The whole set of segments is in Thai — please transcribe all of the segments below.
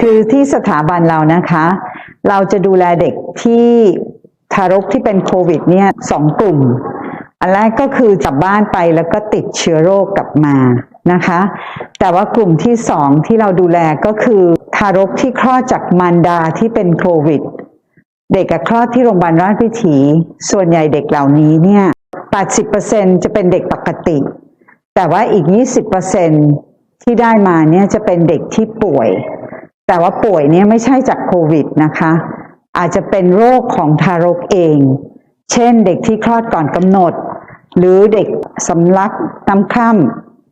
คือที่สถาบันเรานะคะ เราจะดูแลเด็กที่ทารกที่เป็นโควิดเนี่ยสองกลุ่ม อันแรกก็คือกลับบ้านไปแล้วก็ติดเชื้อโรคกลับมานะคะ แต่ว่ากลุ่มที่สองที่เราดูแลก็คือ ทารกที่คลอดจากมารดาที่เป็นโควิด เด็กกับคลอดที่โรงพยาบาลราชวิถี ส่วนใหญ่เด็กเหล่านี้เนี่ย80%จะเป็นเด็กปกติ แต่ว่าอีก 20%ที่ได้มาเนี่ยจะเป็นเด็กที่ป่วย แต่ว่าป่วยเนี่ยไม่ใช่จากโควิดนะคะ อาจจะเป็นโรคของทารกเอง เช่นเด็กที่คลอดก่อนกำหนด หรือเด็กสำลักน้ำคร่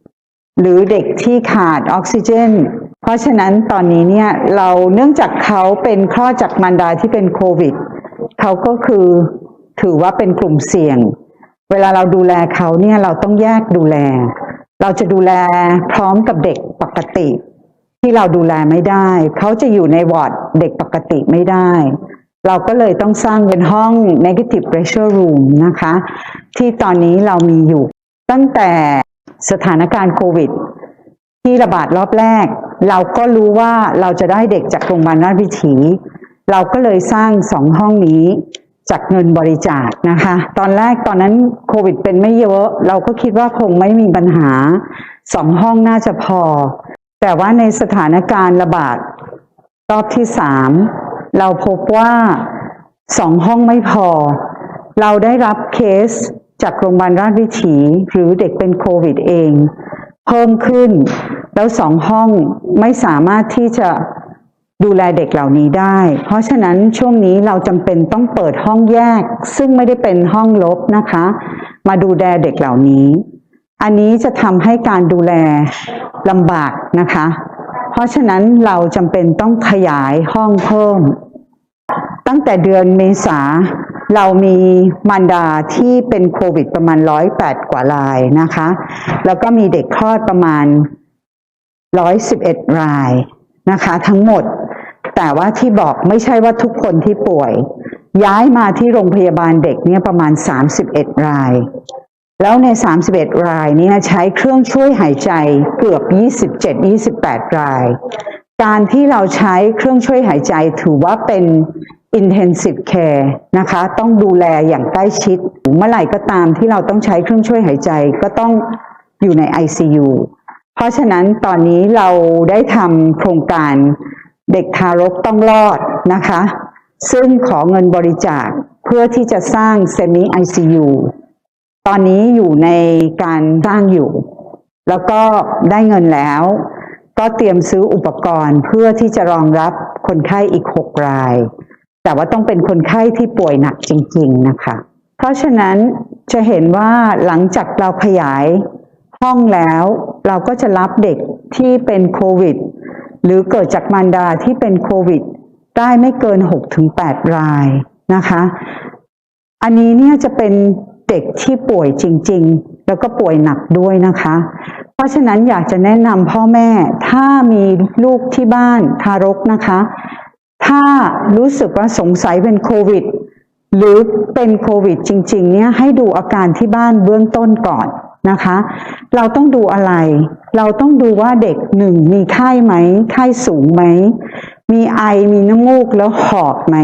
ำหรือเด็กที่ขาดออกซิเจน เพราะฉะนั้นตอนนี้เนี่ยเราเนื่องจากเขาเป็นคลอดจากมารดาที่เป็นโควิดเขาก็คือถือว่าเป็นกลุ่มเสี่ยง เวลาเราดูแลเขาเนี่ยเราต้องแยกดูแล เราจะดูแลพร้อมกับเด็กปกติ ที่เราดูแลไม่ได้ เขาจะอยู่ในวอร์ดเด็กปกติไม่ได้ เราก็เลยต้องสร้างเป็นห้อง negative pressure room นะคะ ที่ตอนนี้เรามีอยู่ ตั้งแต่สถานการณ์โควิด ที่ระบาดรอบแรก เราก็รู้ว่าเราจะได้เด็กจากโรงพยาบาลราชวิถี เราก็เลยสร้างสองห้องนี้จากเงินบริจาคนะคะ ตอนแรกตอนนั้นโควิดเป็นไม่เยอะ เราก็คิดว่าคงไม่มีปัญหาสองห้องน่าจะพอ แต่ว่าในสถานการณ์ระบาดรอบที่สามเราพบว่าสองห้องไม่พอ เราได้รับเคสจากโรงพยาบาลราชวิถี หรือเด็กเป็นโควิดเอง เพิ่มขึ้น แล้วสองห้องไม่สามารถที่จะดูแลเด็กเหล่านี้ได้ เพราะฉะนั้นช่วงนี้เราจำเป็นต้องเปิดห้องแยก ซึ่งไม่ได้เป็นห้องลบนะคะ มาดูแลเด็กเหล่านี้ อันนี้จะทำให้การดูแลลำบากนะคะ เพราะฉะนั้นเราจำเป็นต้องขยายห้องเพิ่ม ตั้งแต่เดือนเมษาเรามีมารดาที่เป็นโควิดประมาณร้อยแปดกว่ารายนะคะ แล้วก็มีเด็กคลอดประมาณร้อยสิบเอ็ดรายนะคะ ทั้งหมด แต่ว่าที่บอกไม่ใช่ว่าทุกคนที่ป่วย ย้ายมาที่โรงพยาบาลเด็กเนี่ยประมาณสามสิบเอ็ดราย แล้วใน 31 รายเนี้ใช้เครื่องช่วยหายใจเกือบ 27-28 ราย การที่เราใช้เครื่องช่วยหายใจถือว่าเป็น intensive care นะคะ ต้องดูแลอย่างใกล้ชิด เมื่อไหร่ก็ตามที่เราต้องใช้เครื่องช่วยหายใจก็ต้องอยู่ใน ICU เพราะฉะนั้นตอนนี้เราได้ทำโครงการเด็กทารกต้องรอดนะคะ ซึ่งขอเงินบริจาคเพื่อที่จะสร้าง semi ICU ตอนนี้อยู่ในการสร้างอยู่ แล้วก็ได้เงินแล้ว ก็เตรียมซื้ออุปกรณ์เพื่อที่จะรองรับคนไข้อีกหกราย แต่ว่าต้องเป็นคนไข้ที่ป่วยหนักจริง ๆนะคะ เพราะฉะนั้นจะเห็นว่าหลังจากเราขยายห้องแล้ว เราก็จะรับเด็กที่เป็นโควิด หรือเกิดจากมารดาที่เป็นโควิด ได้ไม่เกิน6-8 รายนะคะ อันนี้เนี่ยจะเป็น เด็กที่ป่วยจริง ๆ แล้วก็ป่วยหนักด้วยนะคะ เพราะฉะนั้นอยากจะแนะนำพ่อแม่ถ้ามีลูกที่บ้านทารกนะคะ ถ้ารู้สึกว่าสงสัยเป็นโควิด หรือเป็นโควิดจริง ๆ เนี่ยให้ดูอาการที่บ้านเบื้องต้นก่อนนะคะ เราต้องดูอะไร เราต้องดูว่าเด็กหนึ่งมีไข้ไหม ไข้สูงไหม มีไอ มีน้ำมูกแล้วหอบไหม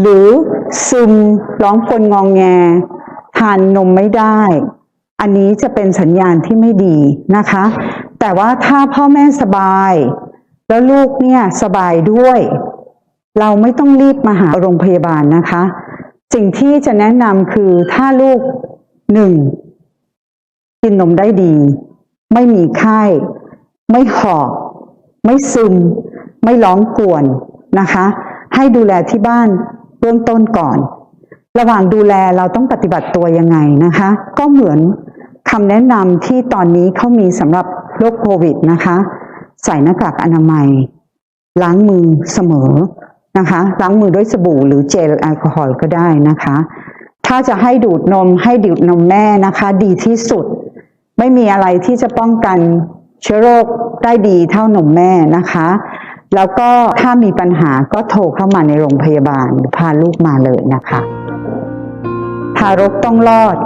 หรือซึมร้องกลนงองแง ทานนมไม่ได้ อันนี้จะเป็นสัญญาณที่ไม่ดีนะคะ แต่ว่าถ้าพ่อแม่สบาย แล้วลูกเนี่ยสบายด้วย เราไม่ต้องรีบมาหาโรงพยาบาลนะคะ สิ่งที่จะแนะนำคือถ้าลูกหนึ่งกินนมได้ดี ไม่มีไข้ ไม่หอบไม่ซึม ไม่ร้องกวนนะคะ ให้ดูแลที่บ้านเบื้องต้นก่อน ระหว่างดูแลเราต้องปฏิบัติตัวยังไงนะคะ ก็เหมือนคำแนะนำที่ตอนนี้เขามีสำหรับโรคโควิดนะคะ ใส่หน้ากากอนามัย ล้างมือเสมอนะคะ ล้างมือด้วยสบู่หรือเจลแอลกอฮอล์ก็ได้นะคะ ถ้าจะให้ดูดนมให้ดูดนมแม่นะคะ ดีที่สุด ไม่มีอะไรที่จะป้องกันเชื้อโรคได้ดีเท่านมแม่นะคะ แล้วก็ถ้ามีปัญหาก็โทรเข้ามาในโรงพยาบาลพาลูกมาเลยนะคะารกต้องรอด